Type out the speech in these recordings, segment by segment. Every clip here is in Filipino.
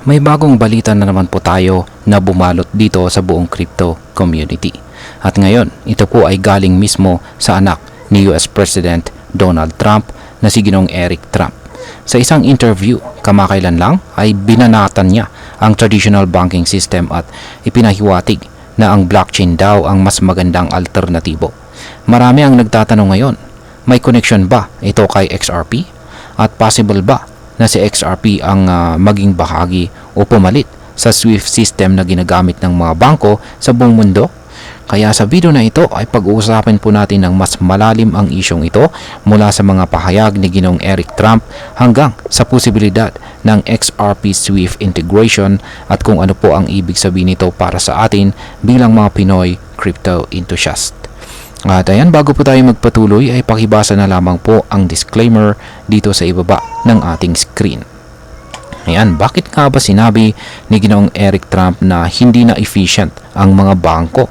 May bagong balita na naman po tayo na bumalot dito sa buong crypto community. At ngayon, ito po ay galing mismo sa anak ni US President Donald Trump na si Ginong Eric Trump. Sa isang interview, kamakailan lang ay binanatan niya ang traditional banking system at ipinahiwatig na ang blockchain daw ang mas magandang alternatibo. Marami ang nagtatanong ngayon, may connection ba ito kay XRP? At possible ba na si XRP ang ah, maging bahagi o pumalit sa SWIFT system na ginagamit ng mga bangko sa buong mundo? Kaya sa video na ito ay pag-uusapan po natin ng mas malalim ang isyong ito mula sa mga pahayag ni Ginong Eric Trump hanggang sa posibilidad ng XRP SWIFT integration at kung ano po ang ibig sabihin nito para sa atin bilang mga Pinoy crypto enthusiast. At ayan, bago po tayo magpatuloy ay pakibasa na lamang po ang disclaimer dito sa ibaba ng ating screen. Ayan, bakit nga ba sinabi ni Ginoong Eric Trump na hindi na efficient ang mga bangko?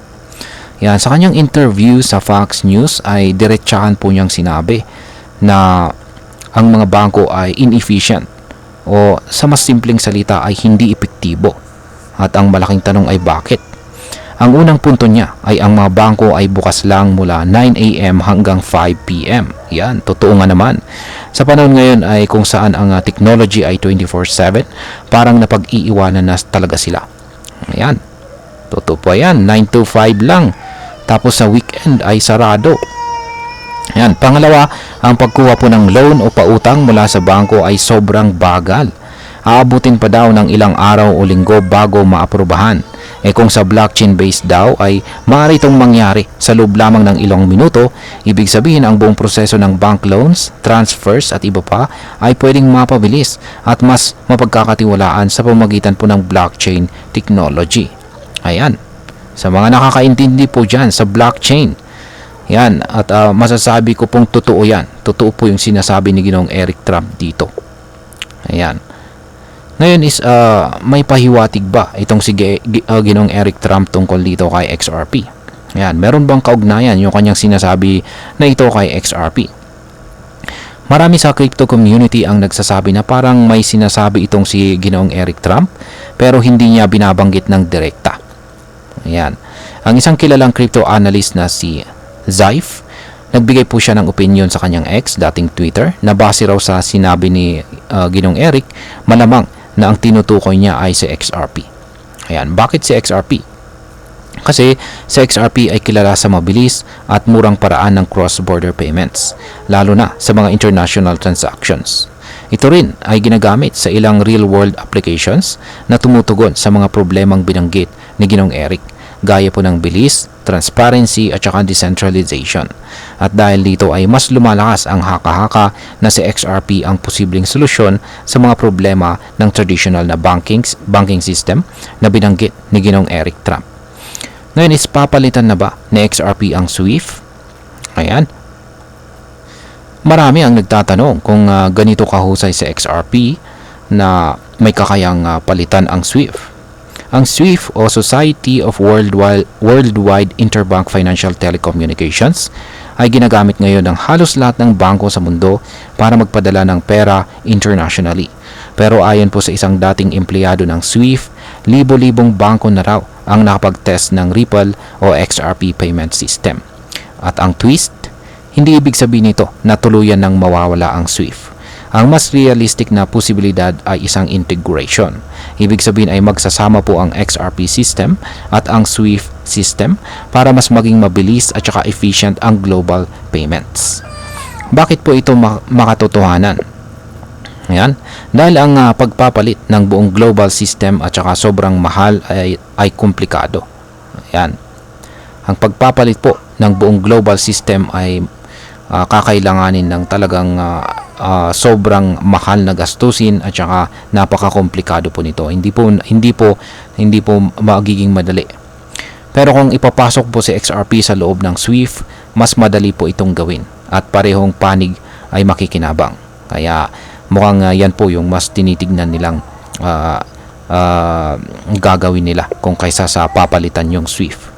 Yan, sa kanyang interview sa Fox News ay diretsahan po niyang sinabi na ang mga bangko ay inefficient o sa mas simpleng salita ay hindi epektibo. At ang malaking tanong ay bakit? Ang unang punto niya ay ang mga bangko ay bukas lang mula 9 a.m. hanggang 5 p.m. Yan, totoo nga naman. Sa panahon ngayon ay kung saan ang uh, technology ay 24-7, parang napag-iiwanan na talaga sila. Ayan, totoo po yan, 9 to 5 lang. Tapos sa weekend ay sarado. Ayan, pangalawa, ang pagkuha po ng loan o pautang mula sa bangko ay sobrang bagal. Aabutin pa daw ng ilang araw o linggo bago maaprubahan. Eh kung sa blockchain based daw ay maaari itong mangyari sa loob lamang ng ilang minuto, ibig sabihin ang buong proseso ng bank loans, transfers at iba pa ay pwedeng mapabilis at mas mapagkakatiwalaan sa pamagitan po ng blockchain technology. Ayan, sa mga nakakaintindi po dyan sa blockchain, yan, at ah, masasabi ko pong totoo yan. Totoo po yung sinasabi ni Ginong Eric Trump dito. Ayan. Ngayon is ah, may pahiwatig ba itong si ah, Ginong Eric Trump tungkol dito kay XRP? Ayan, meron bang kaugnayan yung kanyang sinasabi na ito kay XRP? Marami sa crypto community ang nagsasabi na parang may sinasabi itong si Ginoong Eric Trump pero hindi niya binabanggit ng direkta. Ayan. Ang isang kilalang crypto analyst na si Zaif, nagbigay po siya ng opinion sa kanyang ex, dating Twitter, na base raw sa sinabi ni uh, Ginong Eric, malamang na ang tinutukoy niya ay si XRP. Ayan, bakit si XRP? Kasi sa XRP ay kilala sa mabilis at murang paraan ng cross-border payments, lalo na sa mga international transactions. Ito rin ay ginagamit sa ilang real-world applications na tumutugon sa mga problemang binanggit ni Ginong Eric, gaya po ng bilis, transparency at saka decentralization. At dahil dito ay mas lumalakas ang haka-haka na si XRP ang posibleng solusyon sa mga problema ng traditional na banking, banking system na binanggit ni Ginong Eric Trump. Ngayon is papalitan na ba ni XRP ang SWIFT? Ayan. Marami ang nagtatanong kung ah, ganito kahusay sa XRP na may kakayang ah, palitan ang SWIFT. Ang SWIFT o Society of Worldwide, Worldwide Interbank Financial Telecommunications ay ginagamit ngayon ng halos lahat ng bangko sa mundo para magpadala ng pera internationally. Pero ayon po sa isang dating empleyado ng SWIFT, libo-libong bangko na raw ang nakapag-test ng Ripple o XRP payment system. At ang twist, hindi ibig sabihin nito na tuluyan ng mawawala ang SWIFT. Ang mas realistic na posibilidad ay isang integration. Ibig sabihin ay magsasama po ang XRP system at ang SWIFT system para mas maging mabilis at saka efficient ang global payments. Bakit po ito ma- makatotohanan? Ayan. Dahil ang ah, pagpapalit ng buong global system at saka sobrang mahal ay, ay komplikado. Ayan. Ang pagpapalit po ng buong global system ay ah, kakailanganin ng talagang ah, ah, sobrang mahal na gastusin at saka napakakomplikado po nito. Hindi po hindi po hindi po magiging madali. Pero kung ipapasok po si XRP sa loob ng SWIFT, mas madali po itong gawin at parehong panig ay makikinabang. Kaya mukhang ah, yan po yung mas tinitignan nilang ah, ah, gagawin nila kung kaysa sa papalitan yung SWIFT.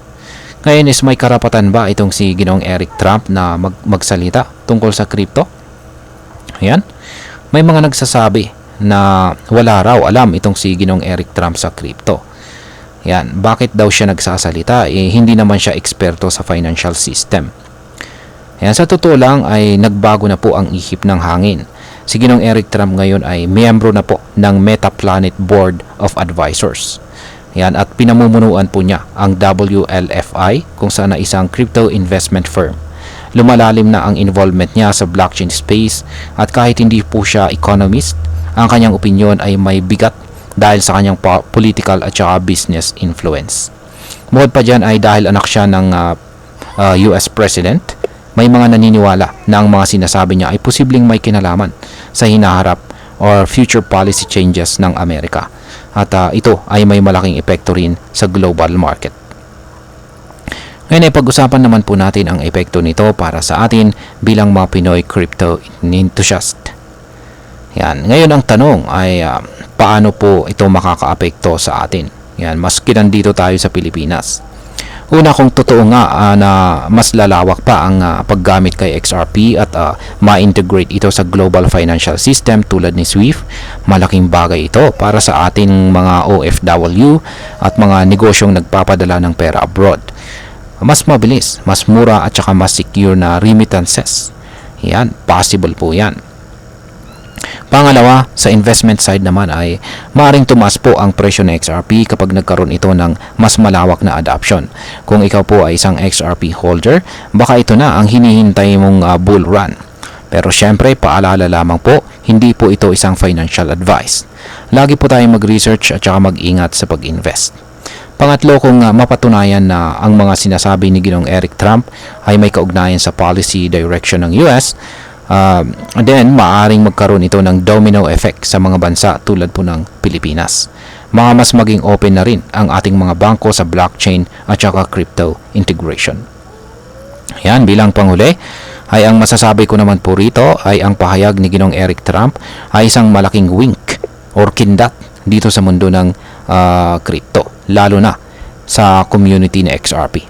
Ngayon is may karapatan ba itong si Ginoong Eric Trump na mag- magsalita tungkol sa crypto? Ayan. May mga nagsasabi na wala raw alam itong si Ginong Eric Trump sa crypto. Yan, bakit daw siya nagsasalita? Eh, hindi naman siya eksperto sa financial system. Yan, sa totoo lang ay nagbago na po ang ihip ng hangin. Si Ginong Eric Trump ngayon ay miyembro na po ng Meta Planet Board of Advisors. Yan, at pinamumunuan po niya ang WLFI kung saan na isang crypto investment firm. Lumalalim na ang involvement niya sa blockchain space at kahit hindi po siya economist, ang kanyang opinion ay may bigat dahil sa kanyang po- political at saka business influence. Bukod pa dyan ay dahil anak siya ng uh, uh, US President, may mga naniniwala na ang mga sinasabi niya ay posibleng may kinalaman sa hinaharap or future policy changes ng Amerika. At uh, ito ay may malaking epekto rin sa global market. Ngayon ay pag-usapan naman po natin ang epekto nito para sa atin bilang mga Pinoy crypto enthusiast. Yan. Ngayon ang tanong ay uh, paano po ito makakaapekto sa atin? Yan, maski nandito tayo sa Pilipinas. Una kung totoo nga ah, na mas lalawak pa ang ah, paggamit kay XRP at ah, ma-integrate ito sa global financial system tulad ni SWIFT, malaking bagay ito para sa ating mga OFW at mga negosyong nagpapadala ng pera abroad. Mas mabilis, mas mura at saka mas secure na remittances. Yan, possible po yan. Pangalawa, sa investment side naman ay maring tumaas po ang presyo ng XRP kapag nagkaroon ito ng mas malawak na adoption. Kung ikaw po ay isang XRP holder, baka ito na ang hinihintay mong uh, bull run. Pero syempre, paalala lamang po, hindi po ito isang financial advice. Lagi po tayong mag-research at saka mag-ingat sa pag-invest. Pangatlo, kung uh, mapatunayan na ang mga sinasabi ni Ginong Eric Trump ay may kaugnayan sa policy direction ng US, Uh, then, maaring magkaroon ito ng domino effect sa mga bansa tulad po ng Pilipinas. Mga mas maging open na rin ang ating mga bangko sa blockchain at saka crypto integration. Yan, bilang panghuli, ay ang masasabi ko naman po rito ay ang pahayag ni Ginong Eric Trump ay isang malaking wink or kindat dito sa mundo ng uh, crypto, lalo na sa community ni XRP.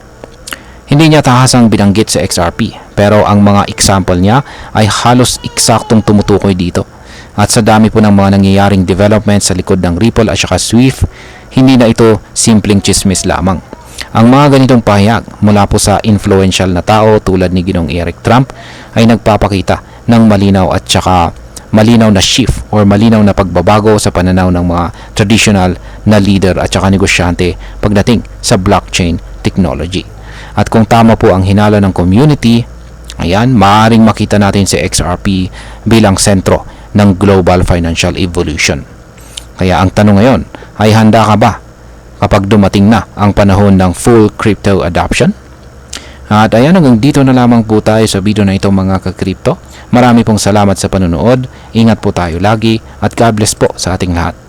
Hindi niya tahasang binanggit sa XRP, pero ang mga example niya ay halos eksaktong tumutukoy dito. At sa dami po ng mga nangyayaring development sa likod ng Ripple at saka Swift, hindi na ito simpleng chismis lamang. Ang mga ganitong pahayag mula po sa influential na tao tulad ni Ginong Eric Trump ay nagpapakita ng malinaw at saka malinaw na shift or malinaw na pagbabago sa pananaw ng mga traditional na leader at saka negosyante pagdating sa blockchain technology. At kung tama po ang hinala ng community, ayan, maaaring makita natin si XRP bilang sentro ng global financial evolution. Kaya ang tanong ngayon ay handa ka ba kapag dumating na ang panahon ng full crypto adoption? At ayan hanggang dito na lamang po tayo sa video na ito mga ka-crypto. Marami pong salamat sa panonood. Ingat po tayo lagi at God bless po sa ating lahat.